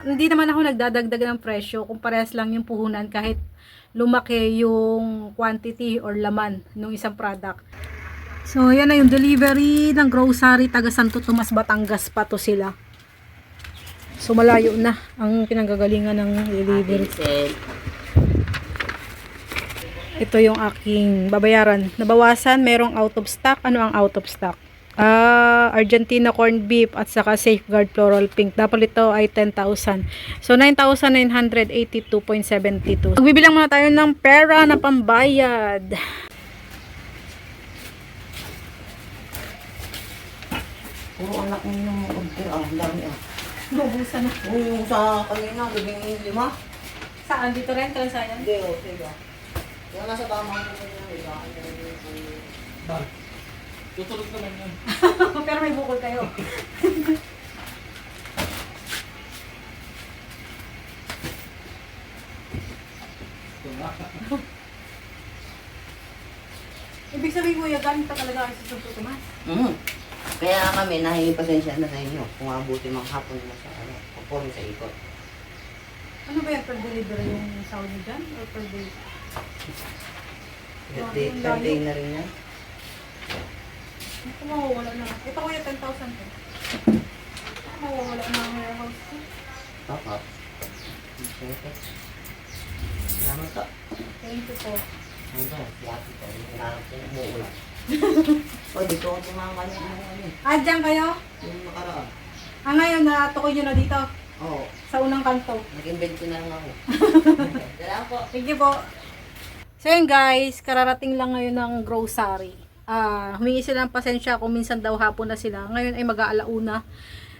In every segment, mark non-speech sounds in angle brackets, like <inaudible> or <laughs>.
Hindi naman ako nagdadagdag ng presyo kung parehas lang yung puhunan kahit lumaki yung quantity or laman ng isang product. So, yan na yung delivery ng grocery taga Santo Tomas, Batangas pa to sila. So, malayo na ang pinanggagalingan ng delivery. Ito yung aking babayaran. Nabawasan, merong out of stock. Ano ang out of stock? Ah, Argentina corned beef at saka safeguard floral pink. Dapat ito ay 10,000. So, 9,982.72. Magbibilang muna tayo ng pera na pambayad. Puro anak mo yung order. Ah, ang dami ah. Naubusan na. Oo, yung sa kanina, gabing lima. Saan? Dito rin? Kalansayan? Hindi, oh, sige. Yung nasa tamang ko niya, iba. Bag. Tutulog naman yan. <laughs> Pero may bukol kayo. <laughs> Ibig sabihin mo, yung galing pa talaga kayo sa Santo Tomas. Mm. Kaya kami, nahingi pasensya na sa inyo kung abuti mang hapon mo sa ano, perform sa ikot. Ano ba yan per delivery yung sound niyo dyan? Or per day? Per day, per day na rin yan. Ito mawawala na. Ito kuya 10,000 to. Ito mawawala na ang warehouse ko. Papa. Salamat ka. Thank you po. Ano ba? Yati ka. Hinahanap <laughs> ko yung umuulan. O, dito ako tumama niya ano. Ah, dyan kayo? Yung nakaraan. Ah, ngayon, natukoy nyo na dito. Oo. Sa unang kanto. Nag-invent ko na lang ako. <laughs> Salamat po. Thank you po. So yun guys, kararating lang ngayon ng grocery. Ah, humingi sila ng pasensya kung minsan daw hapon na sila. Ngayon ay mag-aalauna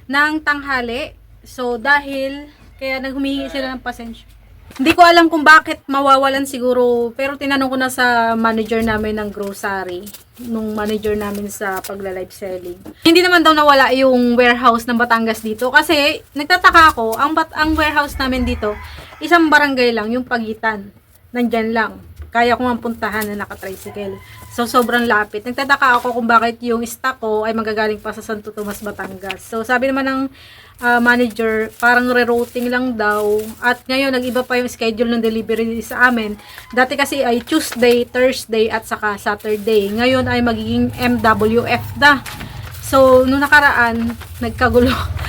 ng tanghali. So dahil kaya naghumingi sila ng pasensya. Hindi ko alam kung bakit mawawalan siguro, pero tinanong ko na sa manager namin ng grocery, nung manager namin sa pagla-live selling. Hindi naman daw nawala yung warehouse ng Batangas dito kasi nagtataka ako, ang bat ang warehouse namin dito, isang barangay lang yung pagitan. Nandyan lang. Kaya ko mang puntahan na naka-tricycle. So, sobrang lapit. Nagtataka ako kung bakit yung stock ko ay magagaling pa sa Santo Tomas, Batangas. So, sabi naman ng ah, manager, parang rerouting lang daw. At ngayon, nag-iba pa yung schedule ng delivery sa amin. Dati kasi ay Tuesday, Thursday, at saka Saturday. Ngayon ay magiging MWF na. So, nung nakaraan, nagkagulo. <laughs>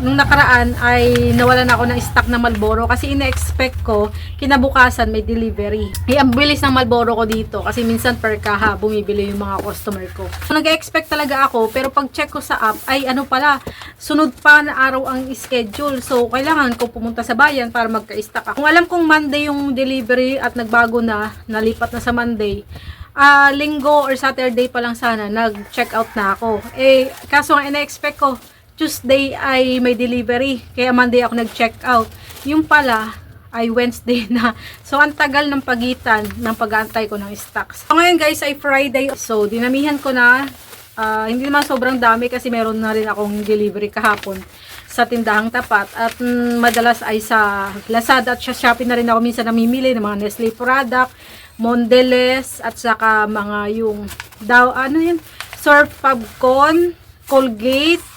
nung nakaraan ay nawalan ako ng stock na Malboro kasi ina-expect ko kinabukasan may delivery. Eh, ang bilis ng Malboro ko dito kasi minsan per kaha bumibili yung mga customer ko. So, nag-expect talaga ako pero pag check ko sa app ay ano pala, sunod pa na araw ang schedule. So, kailangan ko pumunta sa bayan para magka-stock ako. Kung alam kong Monday yung delivery at nagbago na, nalipat na sa Monday, ah linggo or Saturday pa lang sana, nag-check out na ako. Eh, kaso nga ina-expect ko, Tuesday ay may delivery. Kaya Monday ako nag-check out. Yung pala, ay Wednesday na. <laughs> So, ang tagal ng pagitan ng pag-aantay ko ng stocks. So, ngayon guys ay Friday. So, dinamihan ko na. ah, hindi naman sobrang dami kasi meron na rin akong delivery kahapon sa tindahang tapat. At mm, madalas ay sa Lazada at sa Shopee na rin ako minsan namimili ng mga Nestle product, Mondelez, at saka mga yung daw, ano yun, Surf Pubcon, Colgate,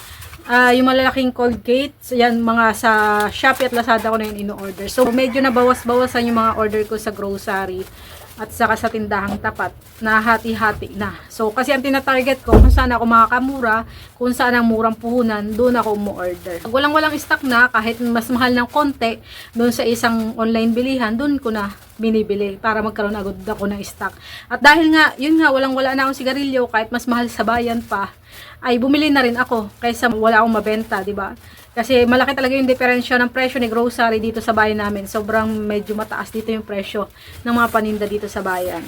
ah yung malalaking Colgate, so yan mga sa Shopee at Lazada ko na yun ino-order. So medyo nabawas-bawasan yung mga order ko sa grocery at saka sa tindahang tapat na hati-hati na. So kasi ang tinatarget ko kung saan ako makakamura, kung saan ang murang puhunan, doon ako umu-order. Walang-walang stock na, kahit mas mahal ng konti, doon sa isang online bilihan, doon ko na binibili para magkaroon agad ako ng stock. At dahil nga, yun nga, walang-wala na akong sigarilyo, kahit mas mahal sa bayan pa, ay bumili na rin ako kaysa wala akong mabenta, di ba? Kasi malaki talaga yung diferensya ng presyo ni grocery dito sa bayan namin. Sobrang medyo mataas dito yung presyo ng mga paninda dito sa bayan.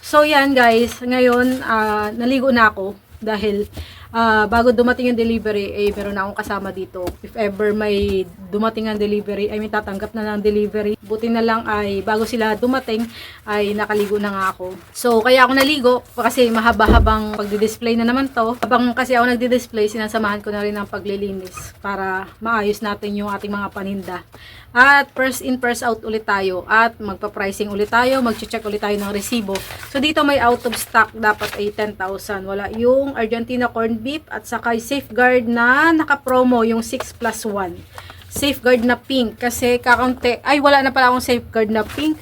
So yan guys, ngayon ah, naligo na ako dahil ah, bago dumating yung delivery, eh meron na akong kasama dito. If ever may dumating ang delivery, ay may tatanggap na ng delivery. Buti na lang ay bago sila dumating, ay nakaligo na nga ako. So kaya ako naligo kasi mahaba-habang pagdi-display na naman to. Habang kasi ako nagdi-display, sinasamahan ko na rin ng paglilinis para maayos natin yung ating mga paninda. At first in, first out ulit tayo. At magpa-pricing ulit tayo. Mag-check ulit tayo ng resibo. So, dito may out of stock. Dapat ay 10,000. Wala yung Argentina corned beef at saka safeguard na naka-promo yung 6 plus 1. Safeguard na pink kasi kakaunti. Ay, wala na pala akong safeguard na pink.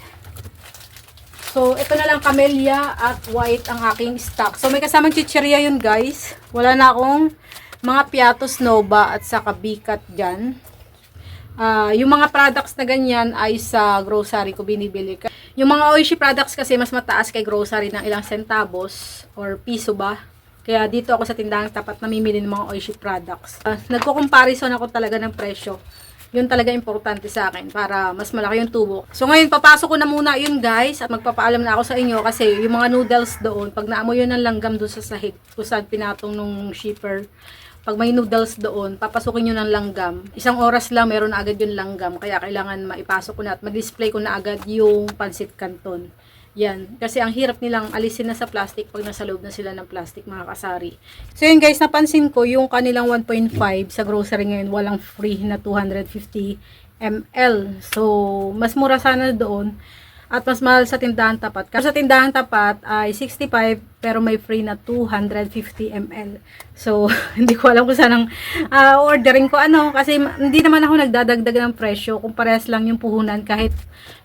So, ito na lang camellia at white ang aking stock. So, may kasamang chichirya yun, guys. Wala na akong mga piatos nova at saka bikat dyan. Ah, yung mga products na ganyan ay sa grocery ko binibili. Yung mga Oishi products kasi mas mataas kay grocery ng ilang centavos or piso ba. Kaya dito ako sa tindahang tapat namimili ng mga Oishi products. Ah, nagko-comparison ako talaga ng presyo. Yun talaga importante sa akin para mas malaki yung tubo. So ngayon papasok ko na muna yun guys at magpapaalam na ako sa inyo kasi yung mga noodles doon, pag naamoy yun ng langgam doon sa sahig kung saan pinatong nung shipper, pag may noodles doon, papasukin nyo ng langgam. Isang oras lang, meron agad yung langgam. Kaya kailangan maipasok ko na at mag-display ko na agad yung pansit canton. Yan. Kasi ang hirap nilang alisin na sa plastic pag nasa loob na sila ng plastic, mga kasari. So yun guys, napansin ko yung kanilang 1.5 sa grocery ngayon, walang free na 250 ml. So, mas mura sana doon at mas mahal sa tindahan tapat. Kasi sa tindahan tapat ay 65 pero may free na 250 ml. So, <laughs> hindi ko alam kung saan ang ah, ordering ko ano kasi hindi naman ako nagdadagdag ng presyo kung parehas lang yung puhunan kahit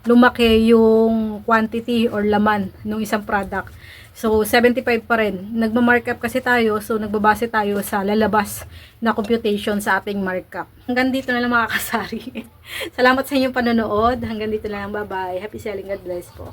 lumaki yung quantity or laman ng isang product. So, 75 pa rin. Nagma-markup kasi tayo, so nagbabase tayo sa lalabas na computation sa ating markup. Hanggang dito na lang mga kasari. <laughs> Salamat sa inyong panonood. Hanggang dito na lang. Bye-bye. Happy selling. God bless po.